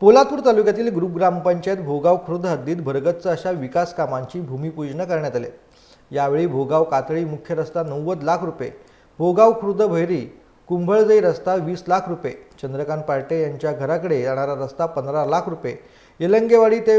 पोलादपूर तालुक्यातील ग्रुप ग्रामपंचायत भोगाव खुर्द हद्दीत भरगच्च अशा विकास कामांची भूमिपूजन करण्यात आले. यावेळी भोगाव कातळी मुख्य रस्ता नव्वद लाख रुपये भोगाव खुर्द भैरी कुंभळजई रस्ता वीस लाख रुपये चंद्रकांत पार्टे यांच्या घराकडे जाणारा रस्ता पंधरा लाख रुपये येलंगेवाडी ते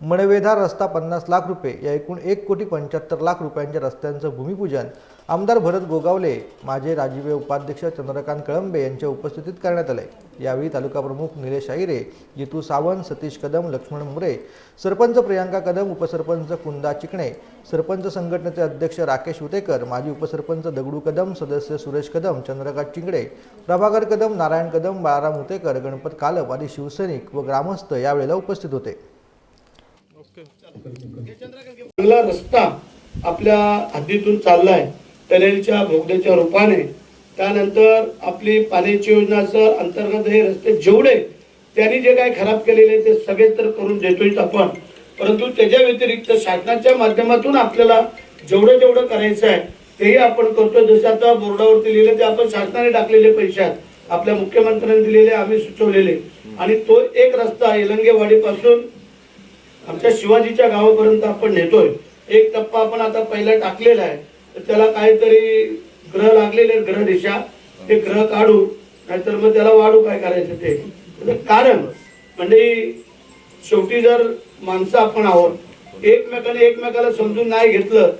मणवेधा रस्ता पन्नास लाख रुपये या एकूण एक कोटी पंच्याहत्तर लाख रुपयांच्या रस्त्यांचं भूमिपूजन आमदार भरत गोगावले माजी राजीवे उपाध्यक्ष चंद्रकांत कळंबे यांच्या उपस्थितीत करण्यात आले यावेळी तालुका प्रमुख निलेश आहिरे जितू सावंत सतीश कदम लक्ष्मण मुरे सरपंच प्रियांका कदम उपसरपंच कुंदा चिकणे सरपंच संघटनेचे अध्यक्ष राकेश उतेकर माजी उपसरपंच दगडू कदम सदस्य सुरेश कदम चंद्रकांत चिंगडे प्रभाकर कदम नारायण कदम बाळाराम उतेकर गणपत कालप आदी शिवसैनिक व ग्रामस्थ यावेळेला उपस्थित होते. चांगला रस्ता आपल्या हद्दीतून चाललाय. टनेलच्या भोगद्याच्या रूपाने. त्यानंतर आपली पाण्याची योजना असं अंतर्गत हे रस्ते जेवढे त्यांनी जे काही खराब केलेले ते सगळे तर करून देतोय आपण. परंतु त्याच्या व्यतिरिक्त शासनाच्या माध्यमातून आपल्याला जेवढं जेवढं करायचं आहे तेही आपण करतोय. जसं आता बोर्डावरती लिहिलं ते आपण शासनाने टाकलेले पैसे आहेत. आपल्या मुख्यमंत्र्यांनी दिलेले आम्ही सुचवलेले. आणि तो एक रस्ता येलंगेवाडीपासून आमच्या शिवाजीच्या गावापर्यंत आपण नेतोय. एक टप्पा आपण आता पहिला टाकलेला आहे. तर त्याला काहीतरी ग्रह लागलेले ग्रह दिशा. ते ग्रह काढू नाहीतर मग त्याला वाढू काय करायचं ते. कारण म्हणजे शेवटी जर माणसं आपण आहोत एकमेकाने एकमेकाला समजून नाही घेतलं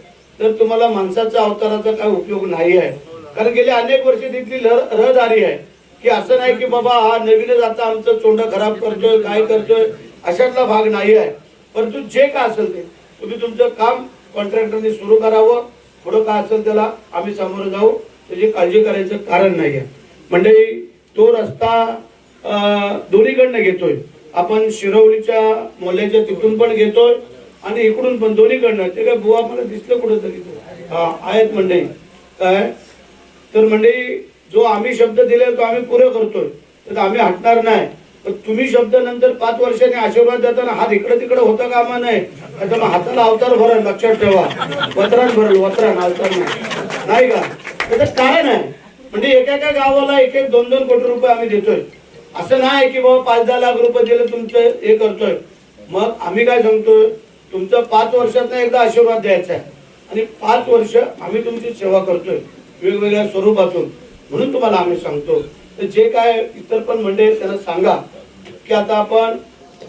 तर तुम्हाला माणसाचा अवताराचा काय उपयोग नाही आहे. कारण गेले अनेक वर्ष तिथली लह- रहदारी आहे. की असं नाही की बाबा हा नवीनच आता आमचं तोंड खराब करतोय काय करतोय अशातला भाग नाही आहे. परंतु जे काय असेल ते तुम्ही तुमचं काम कॉन्ट्रॅक्टरने सुरू करावं. पुढं काय असेल त्याला आम्ही समोर जाऊ. त्याची काळजी करायचं कारण नाही आहे. म्हणजे तो रस्ता दोन्हीकडनं घेतोय. आपण शिरवलीच्या मोल्याच्या तिथून पण घेतोय आणि इकडून पण दोन्हीकडनं. ते काय बुवा मला दिसलं कुठेतरी हा आहेत मंडळी. काय? तर मंडळी जो आम्ही शब्द दिले तो आम्ही पुरे करतोय. तर आम्ही हटणार नाही. तर तुम्ही शब्द नंतर पाच वर्षांनी आशीर्वाद देताना हात इकडे तिकडे होता कामा नाही? आता मग हाताला अवतार भरण लक्षात ठेवा. वत्रान भरल वत्रान अवतार नाही. का? त्याचं कारण आहे. म्हणजे एका एका गावाला एक एक दोन दोन कोटी रुपये आम्ही देतोय. असं नाही की बाबा पाच दहा लाख रुपये दिले तुमचं हे करतोय. मग आम्ही काय सांगतोय? तुमचं पाच वर्षात एकदा आशीर्वाद द्यायचा आहे. आणि पाच वर्ष आम्ही तुमची सेवा करतोय. वेगवेगळ्या स्वरूपातून. म्हणून तुम्हाला आम्ही सांगतो. तर जे काय इतर पण मंडळी त्यांना सांगा की आता आपण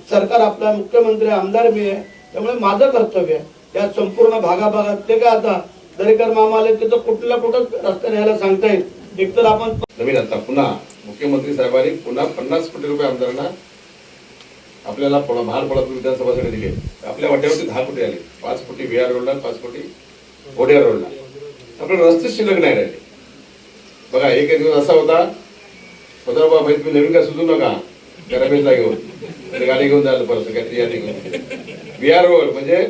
सरकार आपला मुख्यमंत्री आमदार मी आहे त्यामुळे माझं कर्तव्य आहे. या संपूर्ण भागाभागात ते काय आता दरेकर मामा आले तिथं कुठल्या कुठं रस्ता न्यायला सांगता येईल? एकतर आपण नवीन आता पुन्हा मुख्यमंत्री साहेबांनी पुन्हा पन्नास कोटी रुपये आमदारांना आपल्याला पुन्हा महाड विधानसभासाठी दिले. आपल्या वाट्यावरती दहा कोटी आले. पाच कोटी व्ही आर रोडला पाच कोटी ओडिया रोडला. आपले रस्ते शिल्लक नाही राहिले. बघा एक दिवस असा होता स्वतः बाबा भाई तुम्ही नवीन काय सुचू नका. त्या रमेशला घेऊन. गाडी घेऊन जायला परत काहीतरी यादी घेऊन. बिहार आर रोड म्हणजे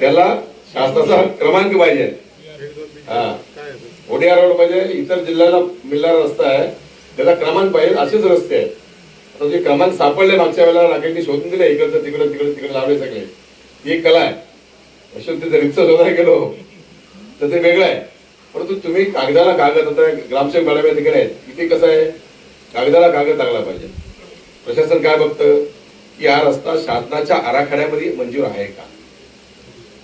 त्याला शासनाचा क्रमांक पाहिजे. हा. ओडिया रोड म्हणजे इतर जिल्ह्याला मिळणारा रस्ता आहे. त्याचा क्रमांक पाहिजे असेच रस्ते आहेत. आता जे क्रमांक सापडले मागच्या वेळेला राकेशने शोधून दिले इकडचं तिकडं तिकडे तिकडे लावले सगळे. ही एक कला आहे. अशोक तिथे रिक्षा शोधायला गेलो. तर ते वेगळं आहे. परंतु तुम्ही कागदाला कागद आता ग्रामसेवक मॅडम तिकडे आहेत. इथे कसं आहे? कागदाला कागद लागला पाहिजे. प्रशासन काय बघतं? की हा रस्ता शासनाच्या आराखड्यामध्ये मंजूर आहे का?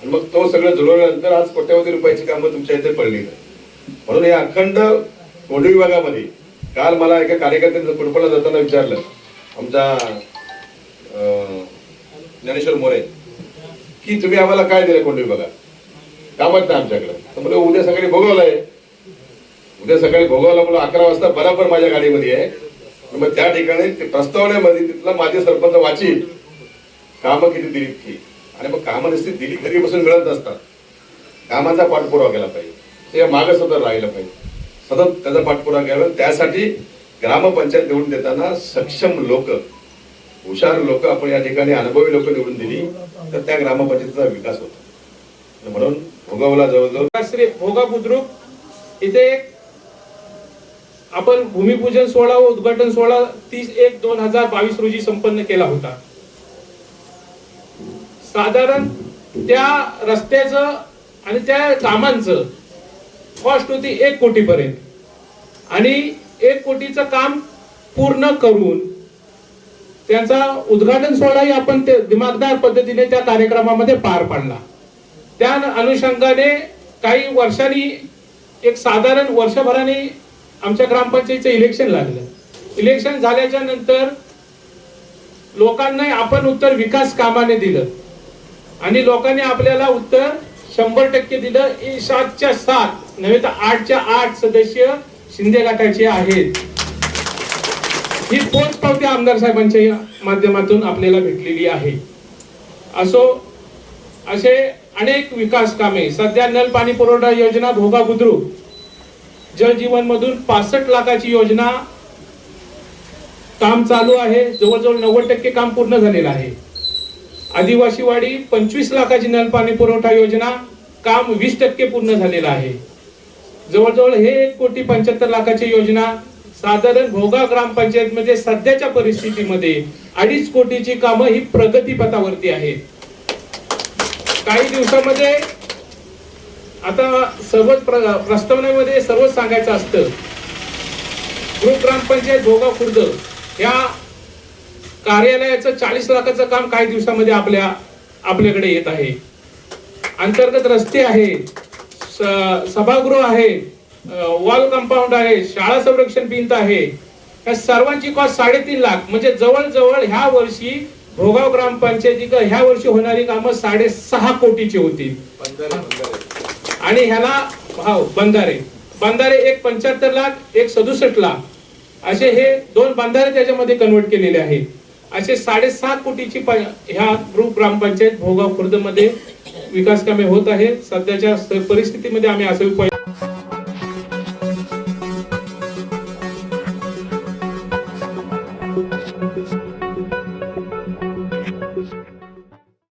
आणि मग तो सगळं जुळवल्यानंतर आज कोट्यावधी रुपयाची कामं तुमच्या इथे पडली म्हणून या अखंड कोंढी विभागामध्ये काल मला एका कार्यकर्त्यांचं कुडपला जाताना विचारलं. आमचा ज्ञानेश्वर मोरे की तुम्ही आम्हाला काय दिलं कोंढी विभागात? कामच नाही आमच्याकडे? तर मला उद्या सकाळी भोगवलंय. उद्या सकाळी भोगावला मला अकरा वाजता बरोबर माझ्या गाडीमध्ये आहे. मग त्या ठिकाणी ते प्रस्तावनेमध्ये तिथला माझे सरपंच वाचित कामं किती दिलीत की आणि मग कामं नसती दिली घरी बसून मिळत असतात कामाचा पाठपुरावा केला पाहिजे. ते मागं सतत राहिलं पाहिजे. सतत त्याचा पाठपुरावा केला त्यासाठी ग्रामपंचायत निवडून देताना सक्षम लोक हुशार लोक आपण या ठिकाणी अनुभवी लोक निवडून दिली तर त्या ग्रामपंचायतीचा विकास होतो. म्हणून भोगावला जवळजवळ श्री भोगा बुद्रुक इथे एक आपण भूमिपूजन सोहळा व उद्घाटन सोहळा तीस एक दोन हजार बावीस रोजी संपन्न केला होता. साधारण त्या रस्त्याचं आणि त्या कामांचं कॉस्ट होती एक कोटी पर्यंत आणि एक कोटीचं काम पूर्ण करून त्यांचा उद्घाटन सोहळाही आपण ते दिमागदार पद्धतीने त्या कार्यक्रमामध्ये पार पाडला. त्या अनुषंगाने काही वर्षांनी एक साधारण वर्षभराने आमच्या ग्रामपंचायतीचं इलेक्शन लागलं. इलेक्शन झाल्याच्यानंतर लोकांना आपण उत्तर विकास कामाने दिलं. आणि लोकांनी आपल्याला उत्तर शंभर टक्के दिलं. सातच्या सात नव्हे तर आठच्या आठ सदस्य शिंदे गटाचे आहेत. ही पोच पावती आमदार साहेबांच्या माध्यमातून आपल्याला भेटलेली आहे. असो असे अनेक विकास कामे सध्या नल पाणी पुरवठा योजना भोगा बुद्रुक जल जीवन मधून पासष्ट लाखाची योजना काम चालू आहे. जवळजवळ नव्वद टक्के काम पूर्ण झालेलं आहे. आदिवासी वाडी पंचवीस लाखाची नल पाणी पुरवठा योजना काम वीस टक्के पूर्ण झालेलं आहे. जवळजवळ हे एक कोटी पंच्याहत्तर लाखाची योजना साधारण भोगा ग्रामपंचायत मध्ये सध्याच्या परिस्थितीमध्ये अडीच कोटीची कामं ही प्रगतीपथावरती आहेत. काही दिवसामध्ये आता सर्वच प्र- प्रस्तावनेमध्ये सर्वच सांगायचं असतं. ग्रुप ग्रामपंचायत भोगाव खुर्द या कार्यालयाचं चाळीस लाखाचं काम काही दिवसामध्ये आपल्या आपल्याकडे येत आहे. अंतर्गत रस्ते आहे स- सभागृह आहे वॉल कंपाऊंड आहे शाळा संरक्षण भिंत आहे. या सर्वांची कॉस्ट साडेतीन लाख. म्हणजे जवळजवळ ह्या वर्षी भोगाव ग्रामपंचायती ह्या वर्षी होणारी कामं साडेसहा कोटीची होतील. आणि ह्याला हो बंधारे. बंधारे एक पंच्याहत्तर लाख एक सदुसष्ट लाख. असे हे दोन बंधारे त्याच्यामध्ये कन्वर्ट केलेले आहेत. असे साडेसात कोटीची ह्या ग्रुप ग्रामपंचायत भोगाव खुर्दमध्ये विकास कामे होत आहेत. सध्याच्या परिस्थितीमध्ये आम्ही असे उपाय